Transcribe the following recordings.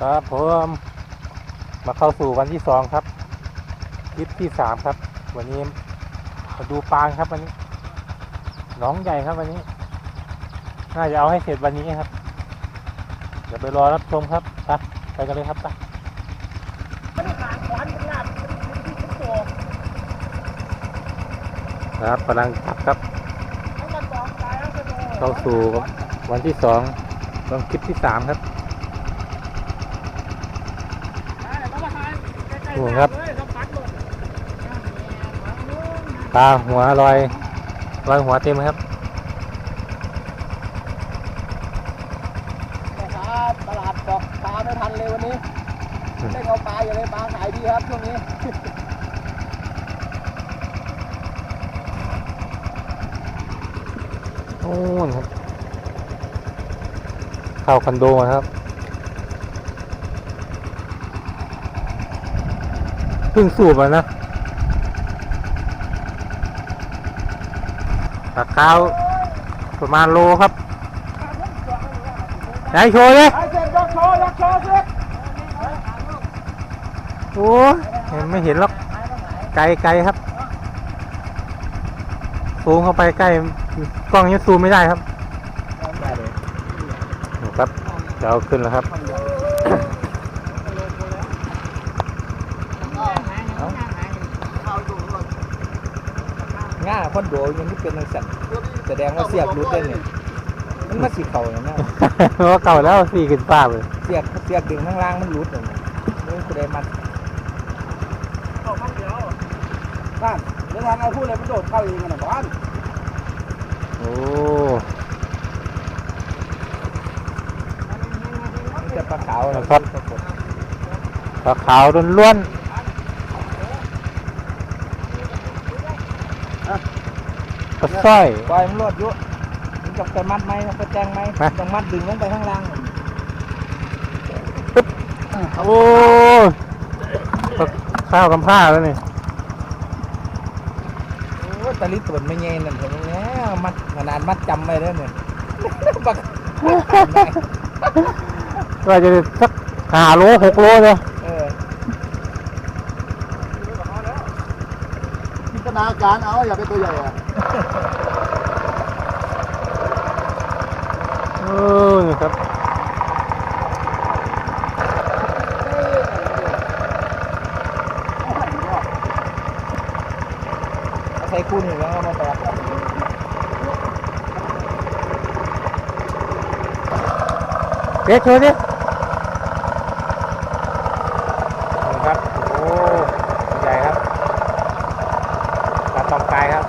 ครับผมมาเข้าสู่วันที่สองครับคลิปที่สามครับ วันนี้มาดูปลาครับวันนี้น้องใหญ่ครับวันนี้ น่าจะเอาให้เสร็จวันนี้ครับเดี๋ยวไปรอรับชมครับไปไปกันเลยครับไปครับกำลังจับครับ เข้าสู่วันที่สองลงคลิปที่สามครับ ดูครับปลาหัวลอยลอยหัวเต็มเลยครับครับตลาดบอกปลาไม่ทันเลยวันนี้ได้เอาปลาอยู่เลยปลาขายดีครับช่วงนี้โอ้นครับเข้าคอนโดนะครับ เพิ่งสูบอะนะปลาขาวประมาณโลครับไหนโชว์เลยไอ้เสร็จยกโชว์ยกโชว์เสร็จโอ้ยเห็นไม่เห็นหรอกไกลไกลครับซูมเข้าไปใกล้กล้องยังซูมไม่ได้ครับนี่ครับจะเอาขึ้นแล้วครับ ง่าคอนโดยังไม่เป็นสัตว์แสดงว่าเสียบรุดได้เนี่ยมันมาสีเข่าอย่างนี้เพราะว่าเก่าแล้วสี่ขึ้นฟ้าเลยเสียบเสียบดึงข้างล่างมันรุดเลยนี่คือได้มันบ้านเดี๋ยวทางไอ้พูดเลยมันโดดเข้าเองกันนะบ้านโอ้มันจะปลาขาวนะครับปลาขาวล้วนๆ ปลาสร้อย ปล่อยมันรวดอยู่มันจะไปมัดไหมจะไปแจ้งไหมมาต้องมัดดึงลงไปข้างล่างโอ้ยปลาข้าวกำผ้าแล้วนี่โอ้ตะลิตวนไม่เย็นนั่นผมแล้วมัดขนาดมัดจำไว้แล้วเนี่ยบักว่าจะสักห้าโลหกโลเลย เออ จิ นาการเอาอย่าเป็นตัวใหญ่อะเออนี่ครับใช้คู่หนึ่งแล้วมาแตกเด็กโชว์ดินี่ครับ โอ้ใหญ่ครับปลาตองกายครับ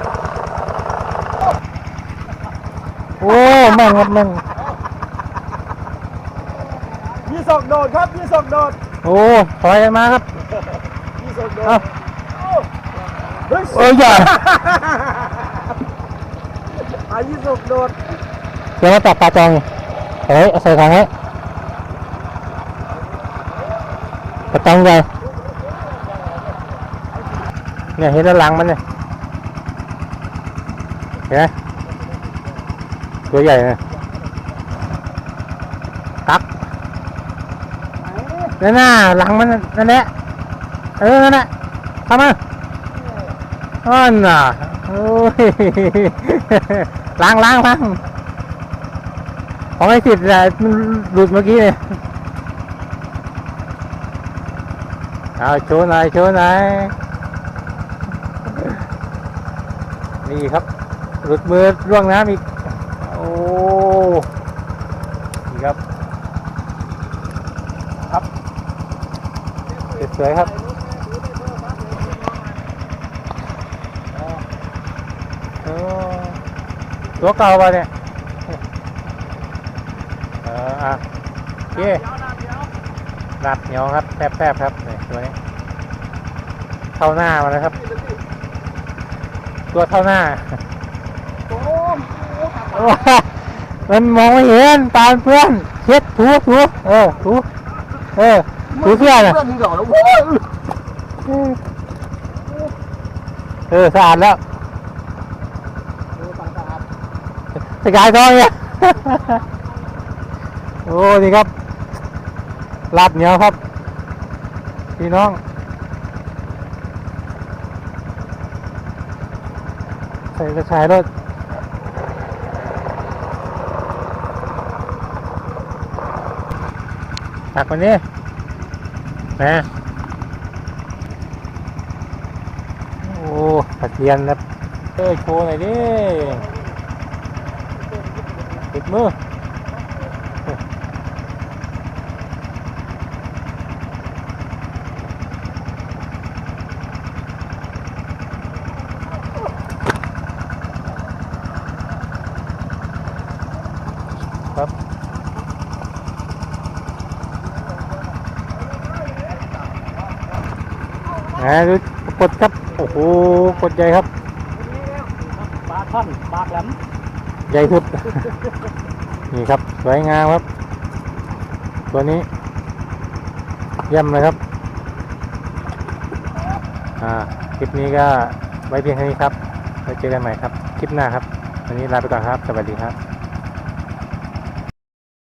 โอ้ แม่งครับแม่งยี่สกโดดครับยี่สกโดดโอ้ถอยมาครับยี่สกโดเอ้าดเฮ้ยโอ้ยใหญ่อายี่สกโดดเดี๋ยวมาจับปลาจองนี่เฮ้ยเอาใส่ถังให้ปลาจองใหญ่เนี่ยเห็นด้านหลังมันเนี่ยเห็นไหม ตัวใหญ่นะตักนั่นน่ะหลังมันนั่นแหละเออนั่นแหละเข้ามาอ้อนน่ะโอ้ยล้างล้างล้างของไอ้สิทธิ์อะมันหลุดเมื่อกี้เนี่ยเอาโชว์หน่อยโชว์หน่อยนี่ครับ หลุดมือร่วงน้ำอีก โอ้นี่ครับ ครับ สวยครับโอ้ตัวเก่าป่ะเนี่ยเอออะโอเคดับเหนียวครับแป๊บๆครับนี่ตัวนี้เข้าหน้ามาแล้วครับ ตัวเท่าหน้าโอ้โอ้มันมองไม่เห็นปานเพื่อนเช็ดถูถูเออถูเออ ถูเสื้อน่ะ เพื่อนถึงเก่าแล้วโว้ยเออสะอาดแล้วสกายทองเนี่ย โอ้นี่ครับลาบเหนียวครับ พี่น้อง ใส่กระชายรถตักวันนี้ นะ โอ้ตะเกียนนะเอ้ยโชว์หน่อยดิติดมือครับ นะดูกดครับ โอ้โห กดใหญ่ครับ ปลาท่อนปลาแหลมใหญ่สุด นี่ครับ สวยงามครับ ตัวนี้เยี่ยมเลยครับ อ่า คลิปนี้ก็ไว้เพียงแค่นี้ครับไว้เจอกันใหม่ครับ คลิปหน้าครับ วันนี้ลาไปก่อนครับ สวัสดีครับ